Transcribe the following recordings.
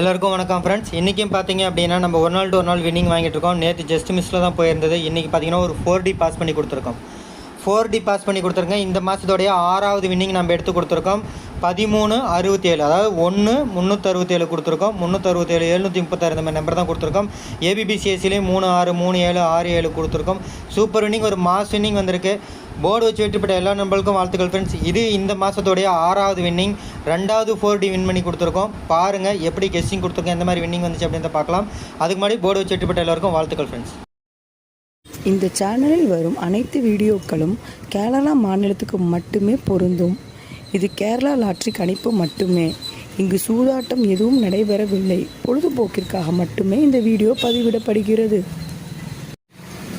எல்லாருக்கும் வணக்கம் ஃப்ரெண்ட்ஸ் இன்றைக்கும் பார்த்தீங்க அப்படின்னா நம்ம ஒரு நாள் டு ஒரு நாள் வின்னிங் வாங்கிட்டு இருக்கோம். நேற்று ஜஸ்ட் மிஸ்ஸில் தான் போயிருந்தது. இன்றைக்கி பார்த்தீங்கன்னா ஒரு ஃபோர் டி பாஸ் பண்ணி கொடுத்துருக்கோம். ஃபோர் டி பாஸ் பண்ணி கொடுத்துருக்கேன். இந்த மாதத்தோடைய ஆறாவது வின்னிங் நம்ம எடுத்து கொடுத்துருக்கோம். பதிமூணு அறுபத்தி ஏழு அதாவது ஒன்று முந்நூற்றறுபத்தேழு கொடுத்துருக்கோம். முந்நூற்றறுபத்தேழு எழுநூற்றி முப்பத்தாறு இந்த மாதிரி நம்பர் தான் கொடுத்துருக்கோம். ஏபிபிசிஎஸ்சிலையும் மூணு ஆறு மூணு ஏழு ஆறு ஏழு கொடுத்துருக்கோம். சூப்பர் வின்னிங் ஒரு மாஸ் வின்னிங் வந்திருக்கு. போர்டு வச்சு வெற்றிப்பட்ட எல்லா நம்பர்களுக்கும் வாழ்த்துக்கள் ஃப்ரெண்ட்ஸ் இது இந்த மாதத்தோடைய ஆறாவது வின்னிங் ரெண்டாவது ஃபோர் டி வின் பண்ணி கொடுத்துருக்கோம். பாருங்கள் எப்படி கெஸ்டிங் கொடுத்துருக்கோம் எந்த மாதிரி வின்னிங் வந்துச்சு அப்படின்றத பார்க்கலாம். அதுக்கு முன்னாடி போர்டு வச்சு வெற்றிப்பட்ட எல்லாருக்கும் வாழ்த்துக்கள் ஃப்ரெண்ட்ஸ் இந்த சேனலில் வரும் அனைத்து வீடியோக்களும் கேரளா மாநிலத்துக்கு மட்டுமே பொருந்தும். இது கேரளா லாட்ரி கணிப்பு மட்டுமே. இங்கு சூதாட்டம் எதுவும் நடைபெறவில்லை. பொழுதுபோக்கிற்காக மட்டுமே இந்த வீடியோ பதிவிடப்படுகிறது.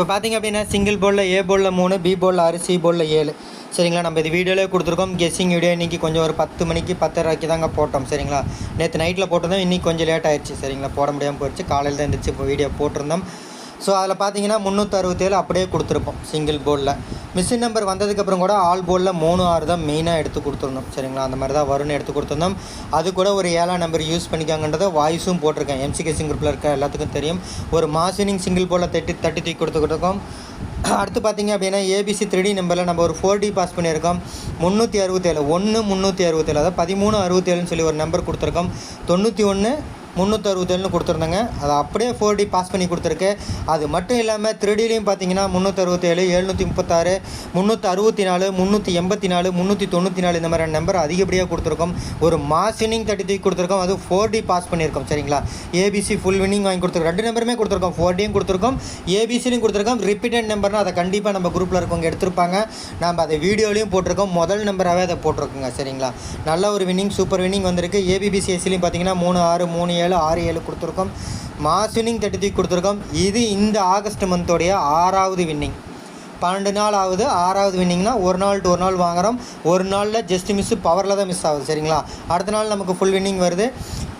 இப்போ பார்த்தீங்க அப்படின்னா சிங்கிள் போர்டில் ஏ போலில் மூணு பி போலில் ஆறு சி போர்டில் ஏழு. சரிங்களா? நம்ம இது வீடியோலே கொடுத்துருக்கோம். கெஸ்ஸிங் வீடியோ இன்றைக்கி கொஞ்சம் ஒரு பத்து மணிக்கு பத்தரைக்கு தாங்க போட்டோம். சரிங்களா? நேற்று நைட்டில் போட்டதும் இன்றைக்கி கொஞ்சம் லேட் ஆயிடுச்சு சரிங்களா? போட முடியாமல் போயிடுச்சு காலையில் தான் இருந்துச்சு இப்போ வீடியோ போட்டிருந்தோம். ஸோ அதில் பார்த்தீங்கன்னா முந்நூற்றறுபத்தேழு அப்படியே கொடுத்துருப்போம் சிங்கிள் போர்டில் மிஷின் நம்பர் வந்ததுக்கப்புறம் கூட ஆல் போர்டில் மூணு ஆறு தான் மெயினாக எடுத்து கொடுத்துருந்தோம். சரிங்களா? அந்த மாதிரி தான் வரும்னு எடுத்து கொடுத்துருந்தோம். அது கூட ஒரு ஏழாம் நம்பர் யூஸ் பண்ணிக்காங்கன்றத வாய்ஸும் போட்டிருக்கேன். எம்சிகே குரூப்பில் இருக்க எல்லாத்துக்கும் தெரியும். ஒரு மாசினிங் சிங்கிள் போர்டில் தட்டி தட்டி தூக்கி கொடுத்துருக்கோம் அடுத்து பார்த்தீங்க அப்படின்னா ஏபிசி த்ரீ நம்பரில் நம்ம ஒரு ஃபோர் டி பாஸ் பண்ணியிருக்கோம். முந்நூற்றி அறுபத்தேழு ஒன்று முந்நூற்றி அறுபத்தேழு அதாவது பதிமூணு அறுபத்தேழுன்னு சொல்லி ஒரு நம்பர் கொடுத்துருக்கோம். தொண்ணூற்றி ஒன்று முந்நூற்றி அறுபத்தேழுன்னு கொடுத்துருந்தாங்க. அதை அப்படியே ஃபோர் டி பாஸ் பண்ணி கொடுத்துருக்கு. அது மட்டும் இல்லாமல் த்ரீடிலையும் பார்த்தீங்கன்னா முந்நூற்றி அறுபத்தேழு எழுநூற்றி முப்பத்தாறு முந்நூற்றி அறுபத்தி நாலு முந்நூற்றி எண்பத்தி நாலு முந்நூற்றி தொண்ணூற்றி நாலு இந்த மாதிரியான நம்பர் அதிகப்படியாக கொடுத்துருக்கோம். ஒரு மாஸ் வினிங் தட்டி தூக்கி கொடுத்துருக்கோம். அது ஃபோர் டி பாஸ் பண்ணியிருக்கோம். சரிங்களா? ஏபிசி ஃபுல் வின்னிங் வாங்கி கொடுத்துருக்கோம். ரெண்டு நம்பருமே கொடுத்துருக்கோம். ஃபோர் டியும் கொடுத்துருக்கோம். ஏபிசிலையும் கொடுத்துருக்கோம். ரிப்பீட்டட் நம்பர்னால் அதை கண்டிப்பாக நம்ம குரூப்பில் இருக்கவங்க எடுத்திருப்பாங்க. நம்ம அதை வீடியோலையும் போட்டிருக்கோம். முதல் நம்பராகவே அதை போட்டிருக்கோங்க. சரிங்களா? நல்ல ஒரு வின்னிங் சூப்பர் வின்னிங் வந்திருக்கு. ஏபிபிசிஎஸ்சிலையும் பார்த்தீங்கன்னா மூணு ஆறு மூணு ஏழு ஆறு ஏழு கொடுத்துருக்கோம். மாஸ் தட்டி தூக்கி கொடுத்துருக்கோம். இது இந்த ஆகஸ்ட் மந்தோடைய ஆறாவது வின்னிங் பன்னெண்டு நாள் ஆகுது. ஆறாவது வின்னிங்னா ஒரு நாள் டு ஒரு நாள் வாங்குறோம். ஒரு நாளில் ஜஸ்ட் மிஸ்ஸு பவரில் தான் மிஸ் ஆகுது சரிங்களா? அடுத்த நாள் நமக்கு ஃபுல் வின்னிங் வருது.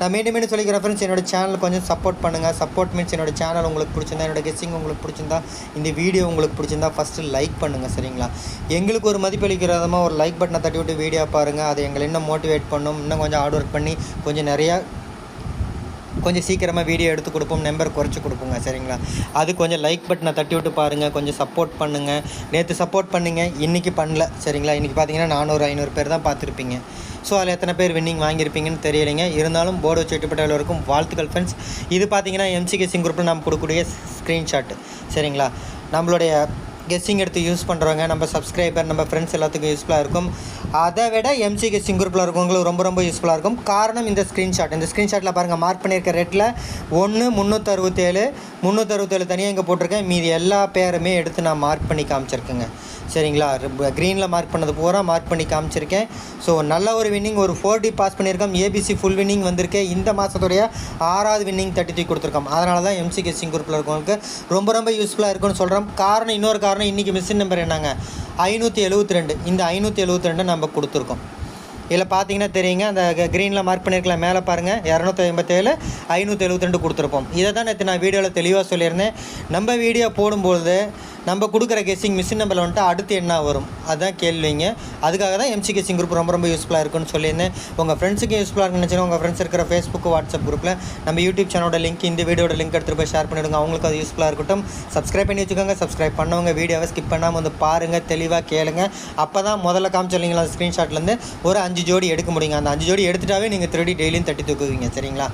நான் மீண்டும் மீண்டும் சொல்லிக்கிற ஃப்ரெண்ட்ஸ் என்னோட சேனல் கொஞ்சம் சப்போர்ட் பண்ணுங்கள் சப்போர்ட் மீன்ஸ் என்னோட சேனல் உங்களுக்கு பிடிச்சிருந்தா என்னோட கெஸ்ஸிங் உங்களுக்கு பிடிச்சிருந்தா இந்த வீடியோ உங்களுக்கு பிடிச்சிருந்தா ஃபஸ்ட்டு லைக் பண்ணுங்கள் சரிங்களா? எங்களுக்கு ஒரு மதிப்பளிக்கிற விதமாக ஒரு லைக் பட்டனை தட்டி விட்டு வீடியோ பாருங்கள் அது எங்களை இன்னும் மோட்டிவேட் பண்ணும். இன்னும் கொஞ்சம் ஹார்ட் ஒர்க் பண்ணி கொஞ்சம் நிறையா கொஞ்சம் சீக்கிரமாக வீடியோ எடுத்து கொடுப்போம் நம்பர் குறைச்சி கொடுப்போங்க சரிங்களா? அது கொஞ்சம் லைக் பட்டனை தட்டி விட்டு பாருங்கள் கொஞ்சம் சப்போர்ட் பண்ணுங்கள் நேற்று சப்போர்ட் பண்ணுங்கள் இன்றைக்கி பண்ணல சரிங்களா? இன்றைக்கி பார்த்தீங்கன்னா நானூறு ஐநூறு பேர் தான் பார்த்துருப்பீங்க ஸோ அதில் எத்தனை பேர் வின்னிங் வாங்கியிருப்பீங்கன்னு தெரியலைங்க. இருந்தாலும் போர்டு வச்சு வெட்டுப்பட்ட எல்லோருக்கும் வாழ்த்துக்கள் ஃப்ரெண்ட்ஸ் இது பார்த்தீங்கன்னா எம்சிகே சிங் குரூப்பில் நம்ம கொடுக்கக்கூடிய ஸ்க்ரீன்ஷாட் சரிங்களா? நம்மளுடைய கெஸ்ஸிங் எடுத்து யூஸ் பண்ணுறவங்க நம்ம சப்ஸ்கிரைபர் நம்ம ஃப்ரெண்ட்ஸ் எல்லாத்துக்கும் யூஸ்ஃபுல்லாக இருக்கும். அதை விட எம்சி கெஸ்ஸிங் குரூப்பில் இருக்கவங்களுக்கு ரொம்ப ரொம்ப யூஸ்ஃபுல்லாக இருக்கும். காரணம் இந்த ஸ்க்ரீன்ஷாட் இந்த ஸ்க்ரீன்ஷாட்டில் பாருங்கள் மார்க் பண்ணியிருக்க ரேட்டில் ஒன்று முந்நூற்றறுபத்தேழு முந்நூற்றறுபத்தேழு தனியாக இங்கே போட்டிருக்கேன். மீதி எல்லா பேருமே எடுத்து நான் மார்க் பண்ணி காமிச்சிருக்கேங்க. சரிங்களா? க்ரீனில் மார்க் பண்ணது பூரா மார்க் பண்ணி காமிச்சிருக்கேன். ஸோ நல்ல ஒரு வின்னிங் ஒரு ஃபோர் டி பாஸ் பண்ணியிருக்கோம். ஏபிசி ஃபுல் வின்னிங் வந்திருக்கு. இந்த மாதத்துடைய ஆறாவது வின்னிங் தட்டி தூக்கி கொடுத்துருக்கோம் அதனால தான் எம்சி கெஸ்ஸிங் குரூப்பில் இருக்கவங்களுக்கு ரொம்ப ரொம்ப யூஸ்ஃபுல்லாக இருக்கும்னு சொல்கிறோம் காரணம் இன்னொரு காரணம் இன்றைக்கி மிஷின் நம்பர் என்னங்க? ஐநூற்றி எழுபத்தி ரெண்டு. இந்த ஐநூற்றி எழுபத்தி ரெண்டு நம்ம கொடுத்துருக்கோம். இதில் பார்த்தீங்கன்னா தெரியுங்க அந்த க்ரீனில் மார்க் பண்ணியிருக்கலாம் மேலே பாருங்கள் இரநூத்தி ஐம்பத்தேழு ஐநூற்றி எழுபத்தி ரெண்டு கொடுத்துருப்போம். இதை தான் நேற்று நான் வீடியோவில் தெளிவாக சொல்லியிருந்தேன். நம்ம வீடியோ போடும்பொழுது நம்ம கொடுக்குற கெஸ்ஸிங் மிஷின் நம்பரில் வந்துட்டு அடுத்து என்ன வரும்? அதுதான் கேள்விங்க. அதுக்காக தான் எம்சி கெஸ்ஸிங் குரூப் ரொம்ப ரொம்ப யூஸ்ஃபுல்லாக இருக்குன்னு சொல்லியிருந்தேன். உங்கள் ஃப்ரெண்ட்ஸுக்கு யூஸ்ஃபுல்லாக இருக்குன்னு நினச்சினா உங்கள் ஃப்ரெண்ட்ஸ் இருக்கிற ஃபேஸ்புக் வாட்ஸ்அப் குரூப்பில் நம்ம யூடியூப் சேனலோட லிங்க் இந்த வீடியோட லிங்க் எடுத்துகிட்டு போய் ஷேர் பண்ணிவிடுங்க அவங்களுக்கு அது யூஸ்ஃபுல்லாக இருக்கட்டும். சப்ஸ்கிரைப் பண்ணி வச்சுக்கோங்க. சப்ஸ்கிரைப் பண்ணவங்க வீடியோவை ஸ்கிப் பண்ணாமல் வந்து பாருங்கள் தெளிவாக கேளுங்க. அப்போ தான் முதல்ல காமிச்சிருந்தீங்களா ஸ்க்ரீன்ஷாட்லேருந்து ஒரு அஞ்சு ஜோடி எடுக்க முடியுங்க. அந்த அஞ்சு ஜோடி எடுத்துட்டாவே நீங்கள் திருடி டெய்லியும் தட்டி தூக்குவீங்க. சரிங்களா?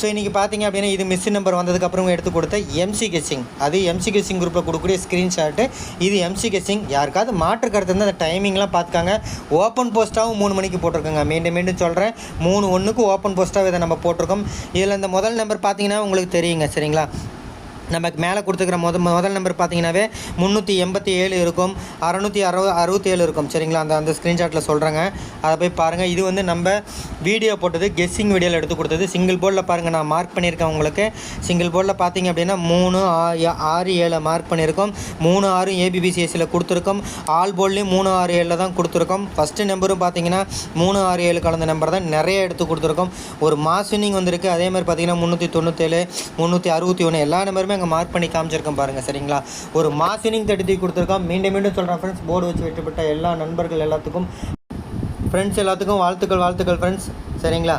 ஸோ இன்றைக்கி பார்த்தீங்க அப்படின்னா இது மிஸ் நம்பர் வந்ததுக்கப்புறம் எடுத்து கொடுத்த எம்சி கெஸ்ஸிங் அது எம்சி கெஸ்ஸிங் குரூப்பில் கொடுக்கக்கூடிய ஸ்க்ரீன்ஷாட்டு இது எம்சி கெஸ்ஸிங் யாருக்காவது மாற்று கருத்து இருந்தால் அந்த டைமிங்லாம் பார்த்துக்காங்க ஓப்பன் போஸ்ட்டாகவும் மூணு மணிக்கு போட்டிருக்கோங்க. மீண்டும் மீண்டும் சொல்கிறேன் மூணு ஒன்றுக்கு ஓப்பன் போஸ்ட்டாக இதை நம்ம போட்டிருக்கோம். இதில் இந்த முதல் நம்பர் பார்த்தீங்கன்னா உங்களுக்கு தெரியுங்க. சரிங்களா? நமக்கு மேலே கொடுத்துருக்குற முத முதல் நம்பர் பார்த்தீங்கன்னாவே முந்நூற்றி எண்பத்தி ஏழு இருக்கும். அறநூற்றி அறுபது அறுபத்தேழு இருக்கும். சரிங்களா? அந்த அந்த ஸ்க்ரீன்ஷாட்டில் சொல்கிறேங்க அதை போய் பாருங்கள் இது வந்து நம்ம வீடியோ போட்டது கெஸ்ஸிங் வீடியோவில் எடுத்து கொடுத்தது. சிங்கிள் போர்டில் பாருங்கள் நான் மார்க் பண்ணியிருக்கேன் உங்களுக்கு. சிங்கிள் போர்டில் பார்த்தீங்க அப்படின்னா மூணு ஆ- ஆறு ஏழு மார்க் பண்ணியிருக்கோம். மூணு ஆறு ஏபிபிசிஎஸ்சியில் கொடுத்துருக்கோம். ஆல் போர்ட்லேயும் மூணு ஆறு ஏழில் தான் கொடுத்துருக்கோம். ஃபஸ்ட்டு நம்பரும் பார்த்தீங்கன்னா மூணு ஆறு ஏழு கலந்த நம்பர் தான் நிறைய எடுத்து கொடுத்துருக்கோம். ஒரு மாஸ்வினிங் வந்திருக்கு. அதே மாதிரி பார்த்தீங்கன்னா முந்நூற்றி தொண்ணூற்றேழு முந்நூற்றி அறுபத்தி ஒன்று எல்லா நம்பருமே நாங்கள் மார்க் பண்ணி காமிச்சிருக்கோம் பாருங்கள் சரிங்களா? ஒரு மாஸ் இனிங் தடுத்து கொடுத்துருக்கோம். மீண்டும் மீண்டும் சொல்கிறேன் ஃப்ரெண்ட்ஸ் போர்டு வச்சு வெற்றிப்பட்ட எல்லா நண்பர்கள் எல்லாத்துக்கும் ஃப்ரெண்ட்ஸ் எல்லாத்துக்கும் வாழ்த்துக்கள் வாழ்த்துக்கள் ஃப்ரெண்ட்ஸ் சரிங்களா?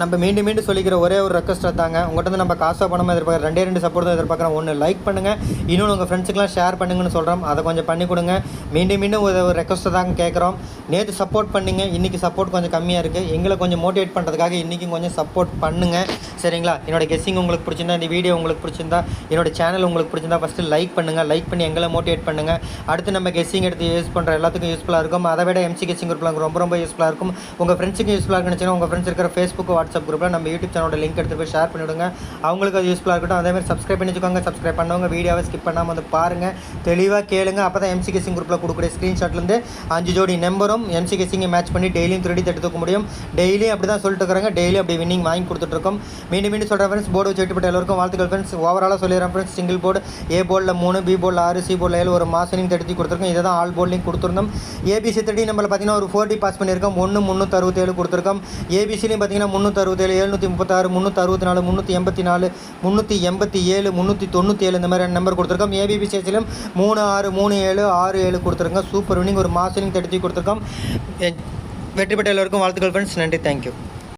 நம்ம மீண்டும் மீண்டும் சொல்லிக்கிற ஒரே ஒரு ரெக்வஸ்ட்டாக தாங்க உங்கள்கிட்ட நம்ம காசாக பணமாக எதிர்பார்க்குறோம் ரெண்டே ரெண்டு சப்போர்ட் தான் எதிர்பார்க்குறோம். ஒன்று லைக் பண்ணுங்கள் இன்னொன்று உங்கள் ஃப்ரெண்ட்ஸுக்கெலாம் ஷேர் பண்ணுங்கன்னு சொல்கிறோம் அதை கொஞ்சம் பண்ணி கொடுங்க. மீண்டும் மீண்டும் ஒரு ரெக்வஸ்ட்டை தாங்க கேட்குறோம். நேற்று சப்போர்ட் பண்ணீங்க. இன்றைக்கி சப்போர்ட் கொஞ்சம் கம்மியாக இருக்குது எங்களை கொஞ்சம் மோட்டிவேட் பண்ணுறதுக்காக இன்றைக்கும் கொஞ்சம் சப்போர்ட் பண்ணுங்கள் சரிங்களா? என்னோட கெஸ்ஸிங் உங்களுக்கு பிடிச்சிருந்தா இந்த வீடியோ உங்களுக்கு பிடிச்சிருந்தா என்னோட சேனல் உங்களுக்கு பிடிச்சிருந்தா ஃபஸ்ட்டு லைக் பண்ணுங்கள் லைக் பண்ணி எங்களை மோட்டிவேட் பண்ணுங்கள் அடுத்து நம்ம கெஸ்ஸிங் எடுத்து யூஸ் பண்ணுற எல்லாத்துக்கும் யூஸ்ஃபுல்லாக இருக்கும். அதை விட எம்சி கெஸ்ஸிங் குரூப்பில் ரொம்ப ரொம்ப யூஸ்ஃபுல்லாக இருக்கும். உங்கள் ஃப்ரெண்ட்ஸுக்கு யூஸ்ஃபுல்லாக இருக்குன்னு உங்கள் ஃப்ரெண்ட்ஸ் இருக்கிற ஃபேஸ்புக் வாட்ஸ்அப் குரூப்பில் நம்ம யூடியூப் சேனலோட லிங்க் எடுத்து போய் ஷேர் பண்ணிவிடுங்க. அவங்களுக்கு அது யூஸ்ஃபுல்லாக இருக்கட்டும். அதே மாதிரி சப்ஸ்கிரைப் பண்ணி வச்சுக்கோங்க சப்ஸ்கிரைப் பண்ணவங்க வீடியோவை ஸ்கிப் பண்ணாமல் வந்து பாருங்கள் தெளிவாக கேளுங்க. அப்போ தான் எம்சி கெஸ்ஸிங் குரூப்பில் கொடுக்கக்கூடிய ஸ்க்ரீன்ஷாட்லேருந்து அஞ்சு ஜோடி நம்பரும் எம்சி கெஸ்ஸிங்கை மேட்ச் பண்ணி டெய்லியும் திருடி தட்டு தூக்க முடியும். டெய்லியும் அப்படி தான் சொல்லிட்டு இருக்கிறாங்க. டெய்லி அப்படி வின்னிங் வாங்கி கொடுத்துட்ருக்கோம் மீண்டும் மீண்டும் சொல்கிறேன் ஃப்ரெண்ட்ஸ் போர்டு வச்சு வெட்டுப்பட்ட வாழ்த்துக்கள் ஃப்ரெண்ட்ஸ் ஓவராலாக சொல்லிடுறேன் ஃப்ரெண்ட்ஸ் சிங்கிள் போர்டு ஏ போர்டில் மூணு பி போர்டில் ஆறு சி போர்டில் ஏழு ஒரு மாசனிங் தடுத்து கொடுத்துருக்கோம். இதை தான் ஆல் போர்டிலையும் கொடுத்துருந்தோம் ஏபிசி தேர்ட்டி நம்மள பார்த்தீங்கன்னா ஒரு ஃபோர்ட்டி பாஸ் பண்ணியிருக்கோம். ஒன்று முந்நூற்றி அறுபத்தேழு கொடுத்துருக்கோம். ஏபிசிலையும் பார்த்தீங்கன்னா முந்நூற்றி அறுபத்தேழு எழுநூற்றி முப்பத்தாறு முந்நூற்றி அறுபத்தி நாலு முந்நூற்றி எண்பத்தி நாலு முந்நூற்றி எண்பத்தி ஏழு முந்நூற்றி தொண்ணூற்றி ஏழு இந்த மாதிரி நம்பர் கொடுத்துருக்கோம். ஏபிபி சேச்சிலும் மூணு ஆறு மூணு ஏழு ஆறு ஏழு கொடுத்துருக்கோம் சூப்பர் வினிங் ஒரு மாசிலிங் தடுத்தி கொடுத்துருக்கோம். வெற்றி பெற்ற எல்லோருக்கும் வாழ்த்துக்கள் ஃப்ரெண்ட்ஸ் நன்றி. தேங்க்யூ